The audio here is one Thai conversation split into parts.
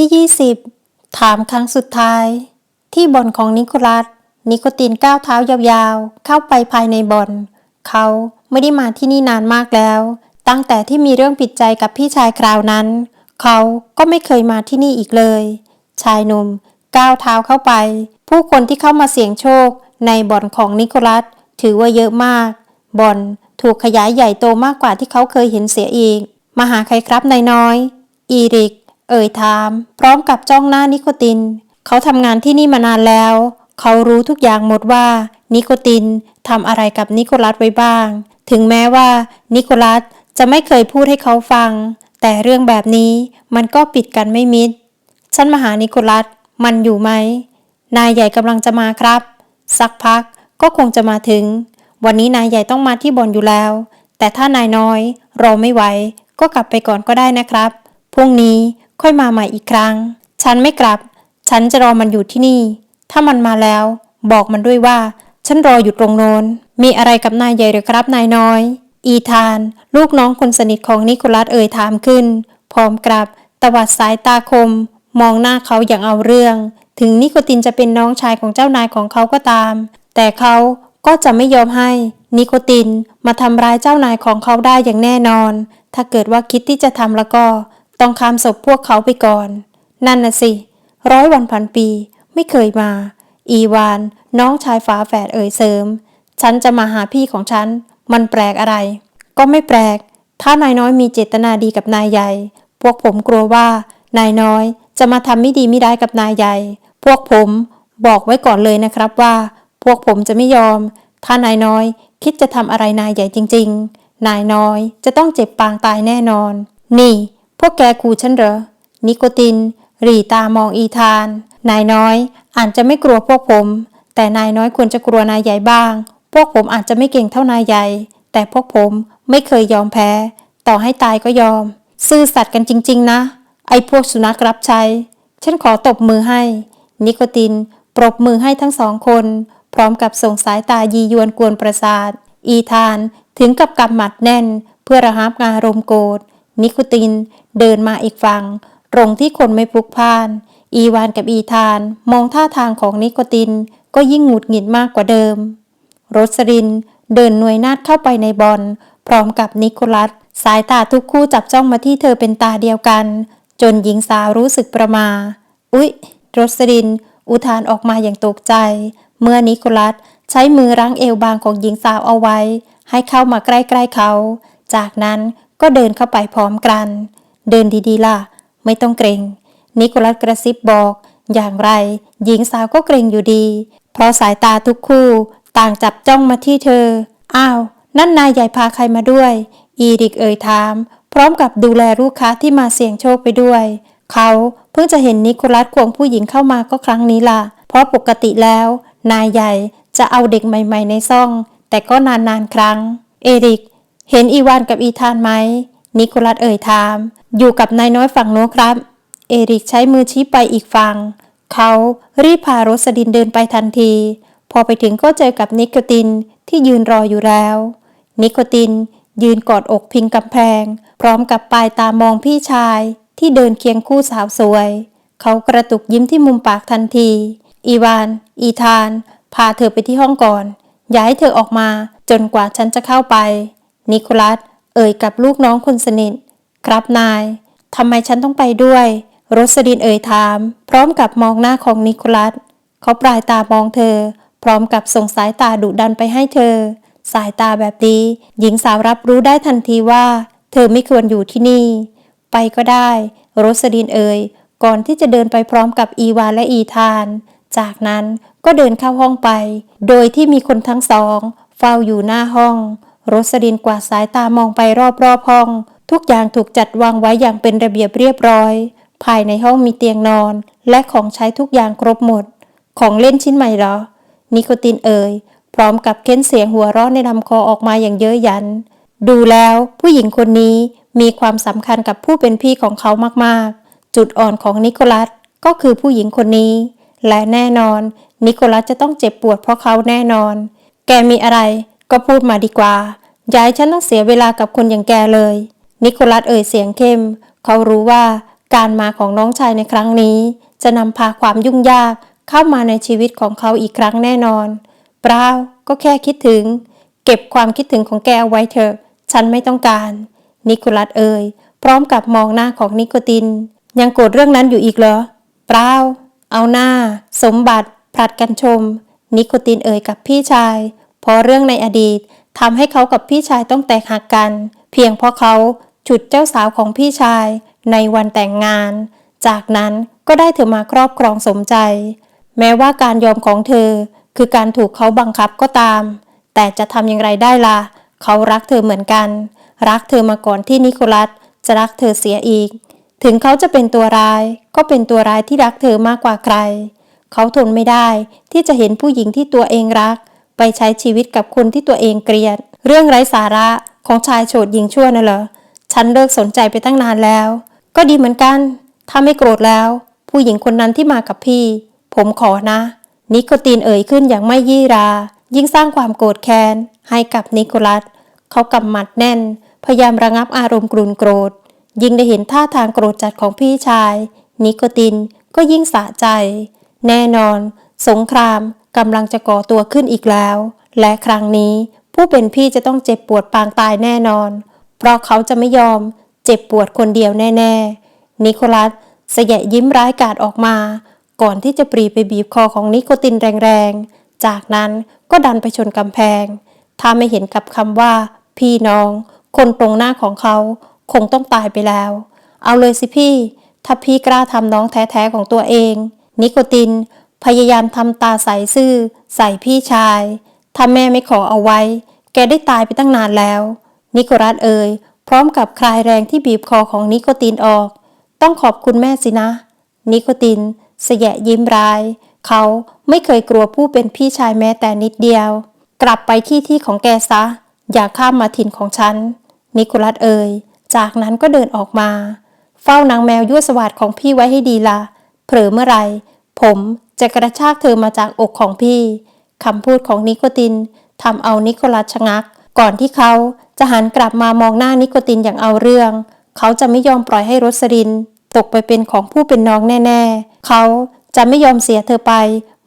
ที่ 20 ถามครั้งสุดท้าย ที่บ่อนของนิโคลัส นิโคตินก้าวเท้ายาวๆ เข้าไปภายในบ่อน เขาไม่ได้มาที่นี่นานมากแล้ว ตั้งแต่ที่มีเรื่องผิดใจกับพี่ชายคราวนั้น เขาก็ไม่เคยมาที่นี่อีกเลย ชายหนุ่มก้าวเท้าเข้าไป ผู้คนที่เข้ามาเสี่ยงโชค ในบ่อนของนิโคลัส ถือว่าเยอะมาก บ่อนถูกขยายใหญ่โตมากกว่าที่เขาเคยเห็นเสียอีก มาหาใครครับนายน้อย อีริก เอ่ยถาม พร้อมกับจ้องหน้านิโคติน เขาทำงานที่นี่มานานแล้ว เขารู้ทุกอย่างหมดว่า นิโคตินทำอะไรกับนิโคลัสไว้บ้าง ถึงแม้ว่า นิโคลัสจะไม่เคยพูดให้เขาฟัง แต่เรื่องแบบนี้มันก็ปิดกันไม่มิด ฉันมาหานิโคลัสมันอยู่ไหม นายใหญ่กำลังจะมาครับ สักพักก็คงจะมาถึง วันนี้นายใหญ่ต้องมาที่บ่อนอยู่แล้ว แต่ถ้านายน้อยรอไม่ไหวก็กลับไปก่อนก็ได้นะครับ พรุ่งนี้ ค่อยมาใหม่อีกครั้ง ฉันไม่กลับ ฉันจะรอมันอยู่ที่นี่ ถ้ามันมาแล้ว บอกมันด้วยว่า ฉันรออยู่ตรงโน้น มีอะไรกับนายใหญ่หรือครับนายน้อย อีธาน ลูกน้องคนสนิทของนิโคลัสเอ่ยถามขึ้น พร้อมกับตวัดสายตาคม มองหน้าเขาอย่างเอาเรื่อง ถึงนิโคตินจะเป็นน้องชายของเจ้านายของเขาก็ตาม แต่เขาก็จะไม่ยอมให้นิโคตินมาทำร้ายเจ้านายของเขาได้อย่างแน่นอน ถ้าเกิดว่าคิดที่จะทำแล้วก็ ต้องข้ามศพพวกเขาไปก่อน นั่นน่ะสิ ร้อยวันพันปี ไม่เคยมา อีวาน น้องชายฝาแฝดเอ่ยเสริม ฉันจะมาหาพี่ของฉัน มันแปลกอะไร ก็ไม่แปลก ถ้านายน้อยมีเจตนาดีกับนายใหญ่ พวกผมกลัวว่า นายน้อยจะมาทำไม่ดีไม่ได้กับนายใหญ่ พวกผมบอกไว้ก่อนเลยนะครับว่า พวกผมจะไม่ยอม ถ้านายน้อยคิดจะทำอะไรนายใหญ่จริง ๆ นายน้อยจะต้องเจ็บปางตายแน่นอน นี่ พวกแกคูฉันเหรอ นิโคตินหรีตามองอีธาน นายน้อยอาจจะไม่กลัวพวกผม แต่นายน้อยควรจะกลัวนายใหญ่บ้าง พวกผมอาจจะไม่เก่งเท่านายใหญ่ แต่พวกผมไม่เคยยอมแพ้ ต่อให้ตายก็ยอม ซื่อสัตย์กันจริง ๆ นะ ไอ้พวกสุนัขรับใช้ ฉันขอตบมือให้ นิโคติน ปรบมือให้ทั้งสองคน พร้อมกับส่งสายตายียวนกวนประสาท อีธานถึงกับกำหมัดแน่น เพื่อระหับงารมณ์โกรธ นิโคติน เดินมาอีกฝั่งตรงที่คนไม่พลุกพ่าน อีวานกับอีธาน มองท่าทางของนิโคติน ก็ยิ่งหงุดหงิดมากกว่าเดิม โรสริน เดินหน่วยนาดเข้าไปในบอลพร้อมกับนิโคลัส สายตาทุกคู่จับจ้องมาที่เธอเป็นตาเดียวกัน จนหญิงสาวรู้สึกประมา อุ๊ย โรสริน อุทานออกมาอย่างตกใจ เมื่อนิโคลัสใช้มือรั้งเอวบางของหญิงสาวเอาไว้ ให้เข้ามาใกล้ๆเขา จากนั้น ก็เดินเข้าไปพร้อมกัน เดินดีๆล่ะ ไม่ต้องเกรง นิโคลัสกระซิบบอก อย่างไร หญิงสาวก็เกรงอยู่ดี เพราะสายตาทุกคู่ต่างจับจ้องมาที่เธอ อ้าว นั่นนายใหญ่พาใครมาด้วย อีริกเอ่ยถาม พร้อมกับดูแลลูกค้าที่มาเสี่ยงโชคไปด้วย เขาเพิ่งจะเห็นนิโคลัสควงผู้หญิงเข้ามาก็ครั้งนี้ล่ะ เพราะปกติแล้ว นายใหญ่จะเอาเด็กใหม่ ๆ ในซ่อง แต่ก็นานๆครั้ง เอริก เห็นอีวานกับอีธานไหม นิโคลัสเอ่ยถาม อยู่กับนายน้อยฝั่งโน้นครับ เอริกใช้มือชี้ไปอีกฝั่ง เขารีบพาโรสดินเดินไปทันที พอไปถึงก็เจอกับนิโคตินที่ยืนรออยู่แล้ว นิโคตินยืนกอดอกพิงกำแพง พร้อมกับปลายตามองพี่ชายที่เดินเคียงคู่สาวสวย เขากระตุกยิ้มที่มุมปากทันที อีวาน อีธาน พาเธอไปที่ห้องก่อน อย่าให้เธอออกมาจนกว่าฉันจะเข้าไป นิโคลัส เอ่ยกับลูกน้องคนสนิท ครับนาย ทำไมฉันต้องไปด้วย โรสดินเอ่ยถาม พร้อมกับมองหน้าของนิโคลัส เขาปลายตามองเธอ พร้อมกับส่งสายตาดุดันไปให้เธอ สายตาแบบนี้ หญิงสาวรับรู้ได้ทันทีว่า เธอไม่ควรอยู่ที่นี่ ไปก็ได้ โรสดินเอ่ย ก่อนที่จะเดินไปพร้อมกับอีวาและอีธาน จากนั้นก็เดินเข้าห้องไป โดยที่มีคนทั้งสอง เฝ้าอยู่หน้าห้อง รสดินกวาดสายตามองไปรอบๆห้อง ทุกอย่างถูกจัดวางไว้อย่างเป็นระเบียบเรียบร้อย ภายในห้องมีเตียงนอน และของใช้ทุกอย่างครบหมด ของเล่นชิ้นใหม่เหรอ นิโคตินเอ่ย พร้อมกับเค้นเสียงหัวเราะในลำคอออกมาอย่างเย้ยหยัน ดูแล้วผู้หญิงคนนี้มีความสำคัญกับผู้เป็นพี่ของเขามากๆ จุดอ่อนของนิโคลัสก็คือผู้หญิงคนนี้ และแน่นอน นิโคลัสจะต้องเจ็บปวดเพราะเขาแน่นอน แกมีอะไร ก็พูดมาดีกว่าอย่าให้ฉันต้องเสียเวลากับคนอย่างแกเลย นิโคลัสเอ่ยเสียงเข้ม เขารู้ว่าการมาของน้องชายในครั้งนี้ จะนำพาความยุ่งยากเข้ามาในชีวิตของเขาอีกครั้งแน่นอน เปล่าก็แค่คิดถึง เก็บความคิดถึงของแกเอาไว้เถอะ ฉันไม่ต้องการ นิโคลัสเอ่ย พร้อมกับมองหน้าของนิโคติน ยังโกรธเรื่องนั้นอยู่อีกเหรอ เปล่า เอาหน้า สมบัติผลัดกันชม นิโคตินเอ่ยกับพี่ชาย เพราะเรื่องในอดีตทำให้เขากับพี่ชายต้องแตกหักกัน เพียงเพราะเขาฉุดเจ้าสาวของพี่ชายในวันแต่งงาน จากนั้นก็ได้เธอมาครอบครองสมใจ แม้ว่าการยอมของเธอ คือการถูกเขาบังคับก็ตาม แต่จะทำอย่างไรได้ล่ะ เขารักเธอเหมือนกัน รักเธอมาก่อนที่นิโคลัสจะรักเธอเสียอีก ถึงเขาจะเป็นตัวร้าย ก็เป็นตัวร้ายที่รักเธอมากกว่าใคร เขาทนไม่ได้ที่จะเห็นผู้หญิงที่ตัวเองรัก ไปใช้ชีวิตกับคนที่ตัวเองเกลียด เรื่องไร้สาระของชายโฉดหญิงชั่วน่ะเหรอ ฉันเลิกสนใจไปตั้งนานแล้ว ก็ดีเหมือนกัน ถ้าไม่โกรธแล้ว ผู้หญิงคนนั้นที่มากับพี่ ผมขอนะ นิโคตีนเอ่ยขึ้นอย่างไม่ยี่รา ยิ่งสร้างความโกรธแค้นให้กับนิโคลัส เขากำหมัดแน่น พยายามระงับอารมณ์กรุนโกรธ ยิ่งได้เห็นท่าทางโกรธจัดของพี่ชาย นิโคตินก็ยิ่งสะใจ แน่นอน สงคราม กำลังจะก่อตัวขึ้นอีกแล้ว และครั้งนี้ผู้เป็นพี่จะต้องเจ็บปวดปางตายแน่นอน เพราะเขาจะไม่ยอมเจ็บปวดคนเดียวแน่ ๆ นิโคลัสเสยะยิ้มร้ายกาจออกมา ก่อนที่จะปรีไปบีบคอของนิโคตินแรงๆ จากนั้นก็ดันไปชนกำแพง ถ้าไม่เห็นกับคำว่า พี่น้อง คนตรงหน้าของเขาคงต้องตายไปแล้ว เอาเลยสิพี่ ถ้าพี่กล้าทำน้องแท้ๆของตัวเอง นิโคติน พยายามทำตาใสซื่อ ใส่พี่ชาย ถ้าแม่ไม่ขอเอาไว้ แกได้ตายไปตั้งนานแล้ว นิโคลัสเอ่ย พร้อมกับคลายแรงที่บีบคอของนิโคตินออก ต้องขอบคุณแม่สินะ นิโคตินเสยะยิ้มร้าย เขาไม่เคยกลัวผู้เป็นพี่ชายแม้แต่นิดเดียว กลับไปที่ที่ของแกซะ อย่าข้ามมาถิ่นของฉัน นิโคลัสเอ่ย จากนั้นก็เดินออกมา เฝ้านางแมวยั่วสวัสดของพี่ไว้ให้ดีละเผลอเมื่อไรผม จะกระชากเธอมาจากอกของพี่คำพูดของนิโคตินทำเอานิโคลัสชะงัก ก่อนที่เขาจะหันกลับมามองหน้านิโคตินอย่างเอาเรื่อง เขาจะไม่ยอมปล่อยให้รสริน ตกไปเป็นของผู้เป็นน้องแน่ ๆ เขาจะไม่ยอมเสียเธอไป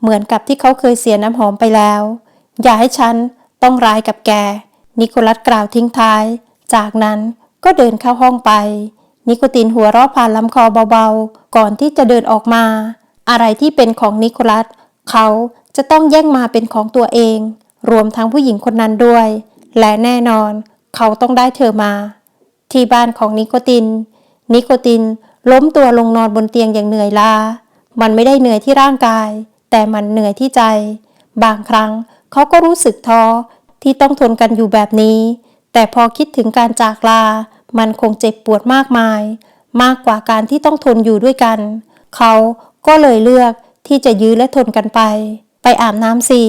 เหมือนกับที่เขาเคยเสียน้ำหอมไปแล้ว อย่าให้ฉันต้องร้ายกับแก นิโคลัสกล่าวทิ้งท้าย จากนั้นก็เดินเข้าห้องไป นิโคตินหัวเราะผ่านลำคอเบาๆ ก่อนที่จะเดินออกมา อะไรที่เป็นของนิโคลัส เขาจะต้องแย่งมาเป็นของตัวเอง รวมทั้งผู้หญิงคนนั้นด้วย และแน่นอน เขาต้องได้เธอมา ที่บ้านของนิโคติน นิโคตินล้มตัวลงนอนบนเตียงอย่างเหนื่อยล้า มันไม่ได้เหนื่อยที่ร่างกาย แต่มันเหนื่อยที่ใจ บางครั้งเขาก็รู้สึกท้อที่ต้องทนกันอยู่แบบนี้ แต่พอคิดถึงการจากลา มันคงเจ็บปวดมากมาย มากกว่าการที่ต้องทนอยู่ด้วยกัน เขา ก็เลยเลือกที่จะยื้อและทนกันไป ไปอาบน้ำสิ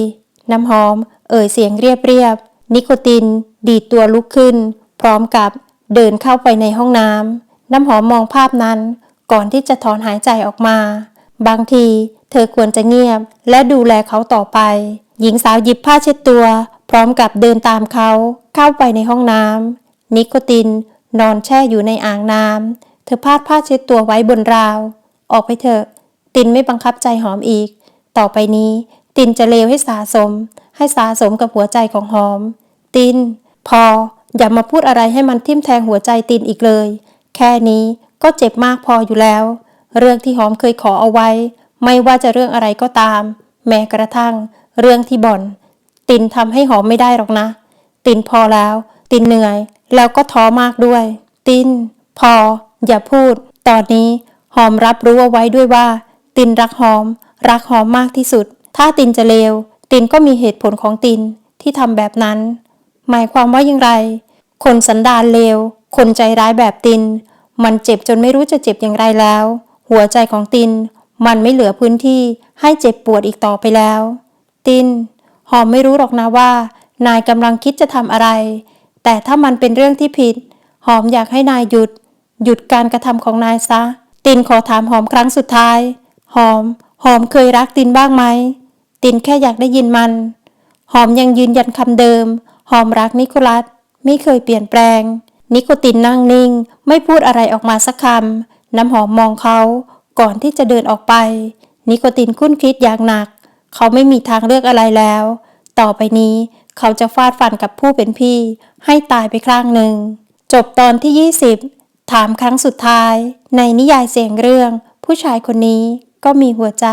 น้ำหอม เอ่ยเสียงเรียบๆนิโคติน ดีดตัวลุกขึ้น พร้อมกับเดินเข้าไปในห้องน้ำ น้ำหอมมองภาพนั้น ก่อนที่จะถอนหายใจออกมา บางทีเธอควรจะเงียบ และดูแลเขาต่อไป หญิงสาวหยิบผ้าเช็ดตัว พร้อมกับเดินตามเขา เข้าไปในห้องน้ำนิโคติน นอนแช่อยู่ในอ่างน้ำเธอพาดผ้าเช็ดตัวไว้บนราว ออกไปเถอะ ตินไม่บังคับใจหอมอีก ต่อไปนี้ ตินจะเลวให้สาสม ให้สาสมกับหัวใจของหอม ติน พอ อย่ามาพูดอะไรให้มันทิ่มแทงหัวใจตินอีกเลย แค่นี้ก็เจ็บมากพออยู่แล้ว เรื่องที่หอมเคยขอเอาไว้ ไม่ว่าจะเรื่องอะไรก็ตาม แม้กระทั่ง เรื่องที่บ่อน ตินทำให้หอมไม่ได้หรอกนะ ตินพอแล้ว ตินเหนื่อย แล้วก็ท้อมากด้วย ติน พอ อย่าพูด ตอนนี้หอมรับรู้เอาไว้ด้วยว่า ตินรักหอม รักหอมมากที่สุด ถ้าตินจะเลว ตินก็มีเหตุผลของตินที่ทำแบบนั้น หมายความว่าอย่างไร คนสันดานเลว คนใจร้ายแบบติน มันเจ็บจนไม่รู้จะเจ็บอย่างไรแล้ว หัวใจของติน มันไม่เหลือพื้นที่ให้เจ็บปวดอีกต่อไปแล้ว ติน หอมไม่รู้หรอกนะว่า นายกำลังคิดจะทำอะไร แต่ถ้ามันเป็นเรื่องที่ผิด หอมอยากให้นายหยุด หยุดการกระทำของนายซะ ตินขอถามหอมครั้งสุดท้าย หอม หอมเคยรักตินบ้างไหม ตินแค่อยากได้ยินมัน หอมยังยืนยันคำเดิม หอมรักนิโคลัส ไม่เคยเปลี่ยนแปลง นิโคตินนั่งนิ่ง ไม่พูดอะไรออกมาสักคำ น้ำหอมมองเขา ก่อนที่จะเดินออกไป นิโคตินคุ้นคิดอย่างหนัก เขาไม่มีทางเลือกอะไรแล้ว ต่อไปนี้ เขาจะฟาดฟันกับผู้เป็นพี่ ให้ตายไปครั้งหนึ่ง จบตอนที่ 20 ถามครั้งสุดท้าย ในนิยายเสียงเรื่องผู้ชายคนนี้ ก็มีหัวใจ